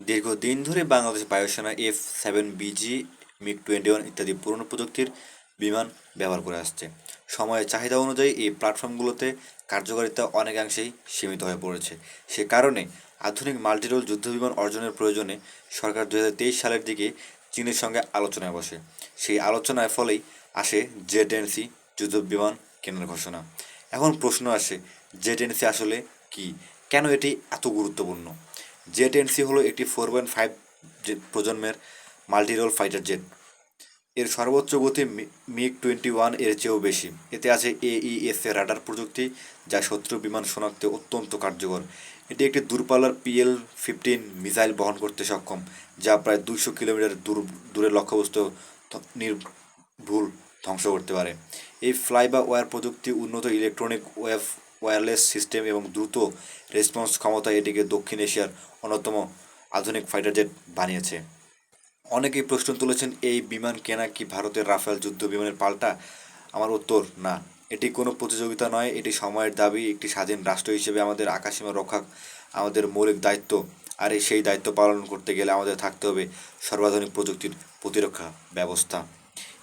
দীর্ঘদিন ধরে বাংলাদেশ বায়ুসেনা F seven BG MiG twenty one ইত্যাদি পুরনো প্রযুক্তির বিমান ব্যবহার করে আসছে। সময়ের চাহিদা অনুযায়ী এই প্ল্যাটফর্মগুলোতে কার্যকারিতা অনেকাংশেই সীমিত হয়ে পড়েছে। সে কারণে আধুনিক মাল্টিরোল যুদ্ধবিমান অর্জনের প্রয়োজনে সরকার দু হাজার তেইশ সালের দিকে চীনের সঙ্গে আলোচনায় বসে। সেই আলোচনার ফলেই আসে জেড এনসি যুদ্ধবিমান কেনার ঘোষণা। এখন প্রশ্ন আসে, জেড এনসি আসলে কি? কেন এটি এত গুরুত্বপূর্ণ? জেট এনসি হলো একটি ফোর পয়েন্ট ফাইভ প্রজন্মের মাল্টিরোল ফাইটার জেট। এর সর্বোচ্চ গতি মিগ টোয়েন্টি ওয়ানের চেয়েও বেশি। এতে আছে এইএস এর রাডার প্রযুক্তি, যা শত্রু বিমান শনাক্তে অত্যন্ত কার্যকর। এটি একটি দূরপাল্লার পিএল ফিফটিন মিসাইল বহন করতে সক্ষম, যা প্রায় দুশো কিলোমিটার দূর দূরের লক্ষ্যবস্তু নির্ভুল ধ্বংস করতে পারে। এই ফ্লাই বা ওয়ার প্রযুক্তি উন্নত ইলেকট্রনিক ওয়েভ ওয়্যারলেস সিস্টেম এবং দ্রুত রেসপন্স ক্ষমতা এটিকে দক্ষিণ এশিয়ার অন্যতম আধুনিক ফাইটার জেট বানিয়েছে। অনেকেই প্রশ্ন তুলেছেন, এই বিমান কেনা কি ভারতের রাফেল যুদ্ধ বিমানের পাল্টা? আমার উত্তর, না। এটি কোনো প্রতিযোগিতা নয়, এটি সময়ের দাবি, একটি স্বাধীন রাষ্ট্র হিসেবে আমাদের আকাশসীমা রক্ষা, আমাদের মৌলিক দায়িত্ব। আর সেই দায়িত্ব পালন করতে গেলে আমাদের থাকতে হবে সর্বাধুনিক প্রযুক্তির প্রতিরক্ষা ব্যবস্থা।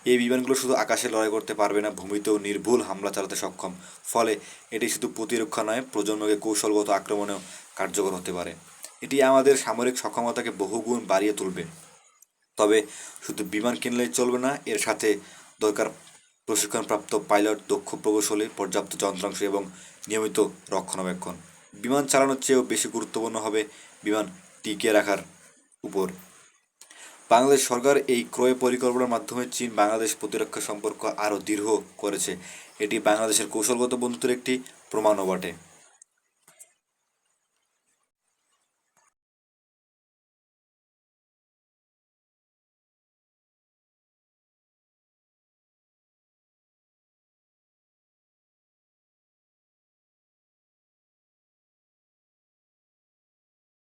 এই বিমানগুলো শুধু আকাশে লড়াই করতে পারবে না, ভূমিতেও নির্ভুল হামলা চালাতে সক্ষম। ফলে এটি শুধু প্রতিরক্ষা নয়, প্রজন্মকে কৌশলগত আক্রমণেও কার্যকর হতে পারে। এটি আমাদের সামরিক সক্ষমতাকে বহুগুণ বাড়িয়ে তুলবে। তবে শুধু বিমান কিনলেই চলবে না, এর সাথে দরকার প্রশিক্ষণপ্রাপ্ত পাইলট, দক্ষ প্রকৌশলী, পর্যাপ্ত যন্ত্রাংশ এবং নিয়মিত রক্ষণাবেক্ষণ। বিমান চালানোর চেয়েও বেশি গুরুত্বপূর্ণ হবে বিমান টিকিয়ে রাখার উপর। বাংলাদেশ সরকার এই ক্রয় পরিকল্পনার মাধ্যমে চীন বাংলাদেশ প্রতিরক্ষা সম্পর্ক আরও দৃঢ় করেছে। এটি বাংলাদেশের কৌশলগত বন্ধুত্বের একটি প্রমাণও বটে।